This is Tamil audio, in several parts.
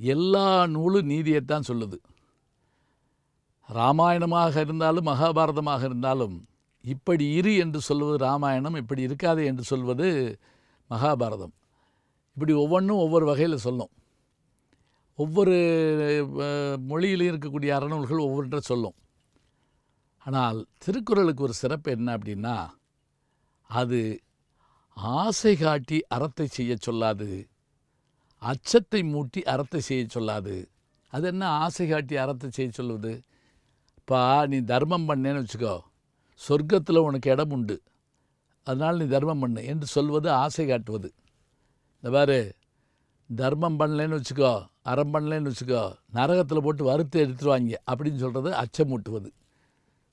எல்லா நூலும் நீதியைத்தான் சொல்லுது. ராமாயணமாக இருந்தாலும் மகாபாரதமாக இருந்தாலும் இப்படி இரு என்று சொல்வது ராமாயணம் இப்படி இருக்காது என்று சொல்வது மகாபாரதம். இப்படி ஒவ்வொன்றும் ஒவ்வொரு வகையில் சொல்லும். ஒவ்வொரு மொழியிலையும் இருக்கக்கூடிய அறநூல்கள் ஒவ்வொன்றை சொல்லும். ஆனால் திருக்குறளுக்கு ஒரு சிறப்பு என்ன அப்படின்னா அது ஆசை காட்டி அறத்தை செய்ய சொல்லாது. அச்சத்தை மூட்டி அறத்தை செய்ய சொல்லாது. அது என்ன ஆசை காட்டி அறத்தை செய்ய சொல்லுவது இப்போ நீ தர்மம் பண்ணேன்னு வச்சுக்கோ. சொர்க்கத்தில் உனக்கு இடம் உண்டு. அதனால் நீ தர்மம் பண்ணு என்று சொல்வது ஆசை காட்டுவது. இந்த பாரு தர்மம் பண்ணலைன்னு வச்சுக்கோ அறம் பண்ணலைன்னு வச்சுக்கோ நரகத்தில் போட்டு வறுத்து எடுத்துருவாங்க அப்படின்னு சொல்கிறது அச்சமூட்டுவது.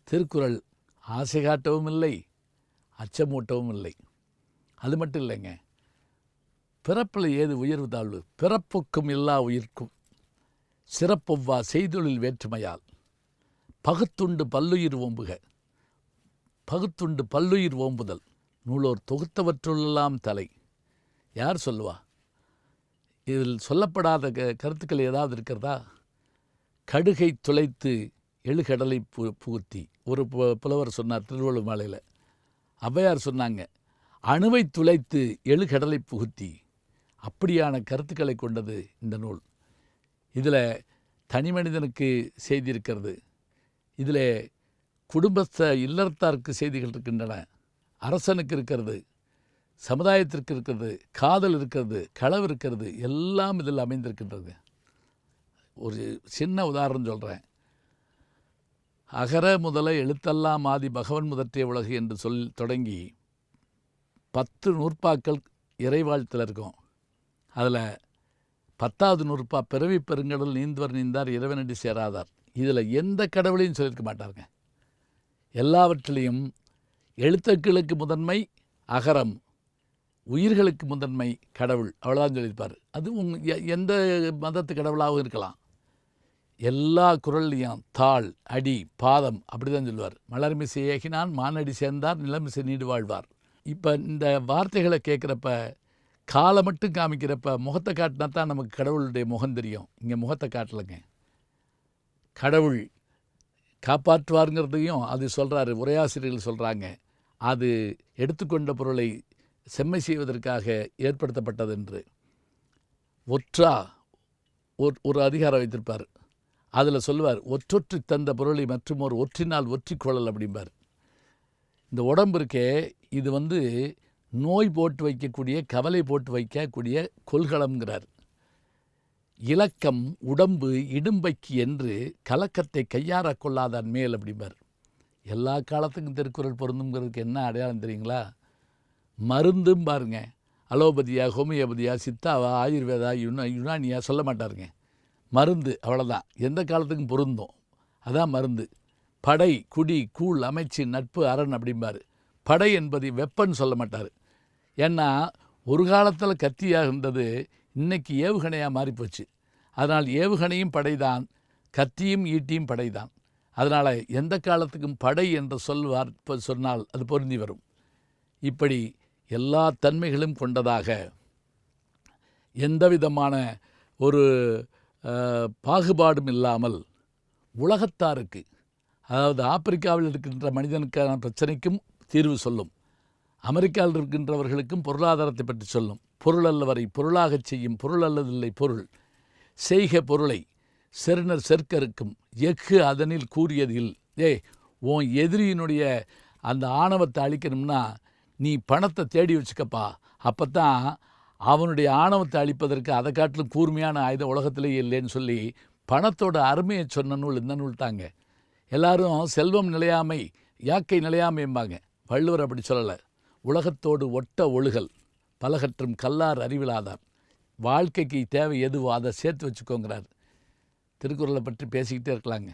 திருக்குறள் ஆசை காட்டவும் இல்லை அச்சமூட்டவும் இல்லை. அது மட்டும் இல்லைங்க. பிறப்பில் ஏது உயர்வு தாழ்வு? பிறப்புக்கும் எல்லா உயிர்க்கும். சிறப்பொவ்வா செய்தொழில் வேற்றுமையால். பகுத்துண்டு பல்லுயிர் ஓம்புக. பகுத்துண்டு பல்லுயிர் ஓம்புதல். நூலோர் தொகுத்தவற்றுள்ளெல்லாம் தலை. யார் சொல்லுவா? இதில் சொல்லப்படாத க கருத்துக்கள் ஏதாவது இருக்கிறதா? கடுகை துளைத்து எழுகடலை பு புகுத்தி. ஒரு பு- புலவர் சொன்னார் திருவள்ளுவர் மாலையில். ஔவையார் சொன்னாங்க அணுவை துளைத்து எழுகடலை புகுத்தி. அப்படியான கருத்துக்களை கொண்டது இந்த நூல். இதில் தனி மனிதனுக்கு செய்தி இருக்கிறது. இதில் குடும்பஸ்த இல்லறத்தாருக்கு செய்திகள் இருக்கின்றன. அரசனுக்கு இருக்கிறது. சமுதாயத்திற்கு இருக்கிறது. காதல் இருக்கிறது. களவு இருக்கிறது. எல்லாம் இதில் அமைந்திருக்கின்றது. ஒரு சின்ன உதாரணம் சொல்கிறேன் அகர முதல எழுத்தெல்லாம் ஆதி பகவன் முதற்றிய உலகு என்று சொல் தொடங்கி பத்து நூற்பாக்கள் இறைவாழ்த்தில் இருக்கும். அதில் பத்தாவது நூறுப்பா பிறவி பெருங்கடல் நீந்துவர் நீந்தார் இறைவனடி சேராதார். இதில் எந்த கடவுளையும் சொல்லியிருக்க மாட்டாருங்க. எல்லாவற்றிலையும் எழுத்துக்களுக்கு முதன்மை அகரம். உயிர்களுக்கு முதன்மை கடவுள். அவ்வளோதான் சொல்லியிருப்பார். அது உங் எ- எந்த மதத்து கடவுளாகவும் இருக்கலாம். எல்லா குரல்லையும் தாள் அடி பாதம் அப்படி தான் சொல்லுவார். மலர்மிசை ஏகினான் மானடி சேர்ந்தார் நிலமிசை நீடு வாழ்வார். இப்போ இந்த வார்த்தைகளை கேட்குறப்ப காலை மட்டும் காமிக்கிறப்ப முகத்தை காட்டினா தான் நமக்கு கடவுளுடைய முகம் தெரியும். இங்கே முகத்தை காட்டலைங்க. கடவுள் காப்பாற்றுவாருங்கிறதையும் அது சொல்கிறாரு உரையாசிரியர்கள் சொல்கிறாங்க அது எடுத்துக்கொண்ட பொருளை செம்மை செய்வதற்காக ஏற்படுத்தப்பட்டது என்று ஒற்றா ஒரு ஒரு அதிகாரம் வைத்திருப்பார். அதில் சொல்லுவார் ஒற்றொற்றி தந்த பொருளை மற்றும் ஒரு ஒற்றினால் ஒற்றிக்கொள்ளல் அப்படிம்பார். இந்த உடம்பு இருக்கே இது வந்து நோய் போட்டு வைக்கக்கூடிய கவலை போட்டு வைக்கக்கூடிய கொள்கலம்ங்கிறார் இலக்கம் உடம்பு இடும்பைக்கு என்று கலக்கத்தை கையாற கொள்ளாதான் மேல் அப்படிம்பார். எல்லா காலத்துக்கும் திருக்குறள் பொருந்துங்கிறதுக்கு என்ன அடையாளம் தெரியுங்களா? மருந்தும் பாருங்க. அலோபதியா ஹோமியோபதியா சித்தாவா ஆயுர்வேதா யுனா யுனானியா சொல்ல மாட்டாருங்க. மருந்து அவ்வளோதான் எந்த காலத்துக்கும் பொருந்தும். அதான் மருந்து. படை குடி கூழ் அமைச்சு நட்பு அரண் அப்படிம்பாரு. படை என்பது வெப்பன்னு சொல்ல மாட்டார். ஏன்னா ஒரு காலத்தில் கத்தியாக இருந்தது இன்னைக்கு ஏவுகணையாக மாறிப்போச்சு. அதனால் ஏவுகணையும் படைதான் கத்தியும் ஈட்டியும் படைதான். அதனால் எந்த காலத்துக்கும் படை என்ற சொல்வார் சொன்னால் அது பொருந்தி வரும். இப்படி எல்லா தன்மைகளும் கொண்டதாக எந்த விதமான ஒரு அஹ், பாகுபாடும் இல்லாமல் உலகத்தாருக்கு அதாவது ஆப்பிரிக்காவில் இருக்கின்ற மனிதனுக்கான பிரச்சனைக்கும் தீர்வு சொல்லும். அமெரிக்காவில் இருக்கின்றவர்களுக்கும் பொருளாதாரத்தை பற்றி சொல்லும். பொருள் அல்லவரை பொருளாகச் செய்யும் பொருள் அல்லதில்லை பொருள். செய்க பொருளை. செருணர் செற்கருக்கும். எஃகு அதனில் கூறியதில். ஏய் உன் எதிரியினுடைய அந்த ஆணவத்தை அழிக்கணும்னா நீ பணத்தை தேடி வச்சுக்கப்பா. அப்போ தான் அவனுடைய ஆணவத்தை அழிப்பதற்கு அதை காட்டிலும் கூர்மையான ஆயுதம் உலகத்திலேயே இல்லைன்னு சொல்லி பணத்தோட அருமையை சொன்ன நூல் இந்த நூல் தாங்க. எல்லாரும் செல்வம் நிலையாமை யாக்கை நிலையாமைம்பாங்க வள்ளுவர் அப்படி சொல்லலை. உலகத்தோடு ஒட்ட ஒழுகல் பலகற்றும் கல்லார் அறிவிலாதார் வாழ்க்கைக்கு தேவை எதுவோ அதை சேர்த்து வச்சுக்கோங்கிறார். திருக்குறளை பற்றி பேசிக்கிட்டே இருக்கலாங்க.